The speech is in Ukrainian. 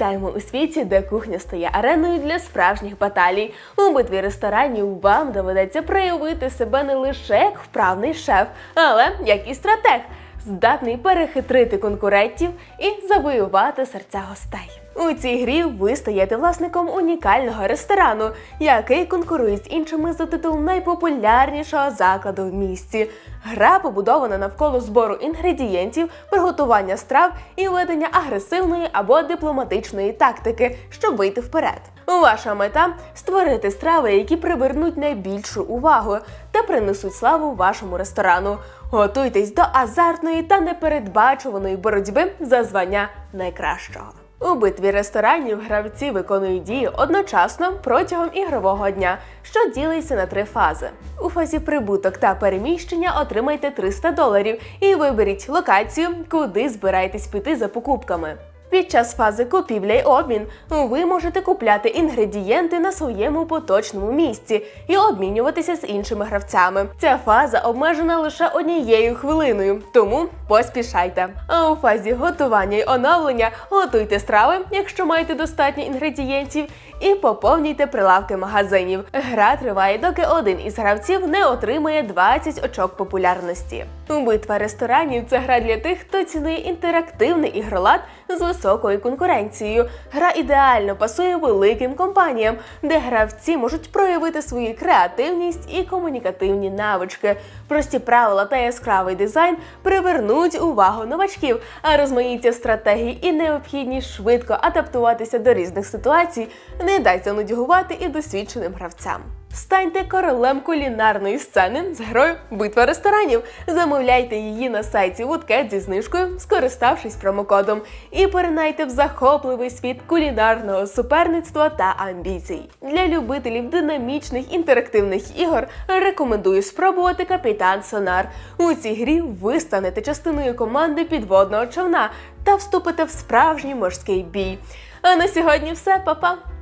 Вітаємо у світі, де кухня стає ареною для справжніх баталій. У битві ресторанів вам доведеться проявити себе не лише як вправний шеф, але як і стратег, здатний перехитрити конкурентів і завоювати серця гостей. У цій грі ви стаєте власником унікального ресторану, який конкурує з іншими за титул найпопулярнішого закладу в місті. Гра побудована навколо збору інгредієнтів, приготування страв і ведення агресивної або дипломатичної тактики, щоб вийти вперед. Ваша мета створити страви, які привернуть найбільшу увагу та принесуть славу вашому ресторану. Готуйтесь до азартної та непередбачуваної боротьби за звання найкращого. У битві ресторанів гравці виконують дії одночасно протягом ігрового дня, що ділиться на три фази. У фазі прибуток та переміщення отримайте 300 доларів і виберіть локацію, куди збираєтесь піти за покупками. Під час фази купівля й обмін ви можете купляти інгредієнти на своєму поточному місці і обмінюватися з іншими гравцями. Ця фаза обмежена лише однією хвилиною, тому поспішайте. А у фазі готування й оновлення готуйте страви, якщо маєте достатньо інгредієнтів, і поповнюйте прилавки магазинів. Гра триває, доки один із гравців не отримає 20 очок популярності. Битва ресторанів це гра для тих, хто цінує інтерактивний ігролад з високою конкуренцією. Гра ідеально пасує великим компаніям, де гравці можуть проявити свою креативність і комунікативні навички. Прості правила та яскравий дизайн привернуть увагу новачків, а розмаїття стратегій і необхідність швидко адаптуватися до різних ситуацій не дасть занудьгувати і досвідченим гравцям. Станьте королем кулінарної сцени з грою Битва ресторанів. Замовляйте її на сайті Woodcat зі знижкою, скориставшись промокодом, і перенайте в захопливий світ кулінарного суперництва та амбіцій. Для любителів динамічних інтерактивних ігор рекомендую спробувати капітан Сонар. У цій грі ви станете частиною команди підводного човна та вступите в справжній морський бій. А на сьогодні все, па-па!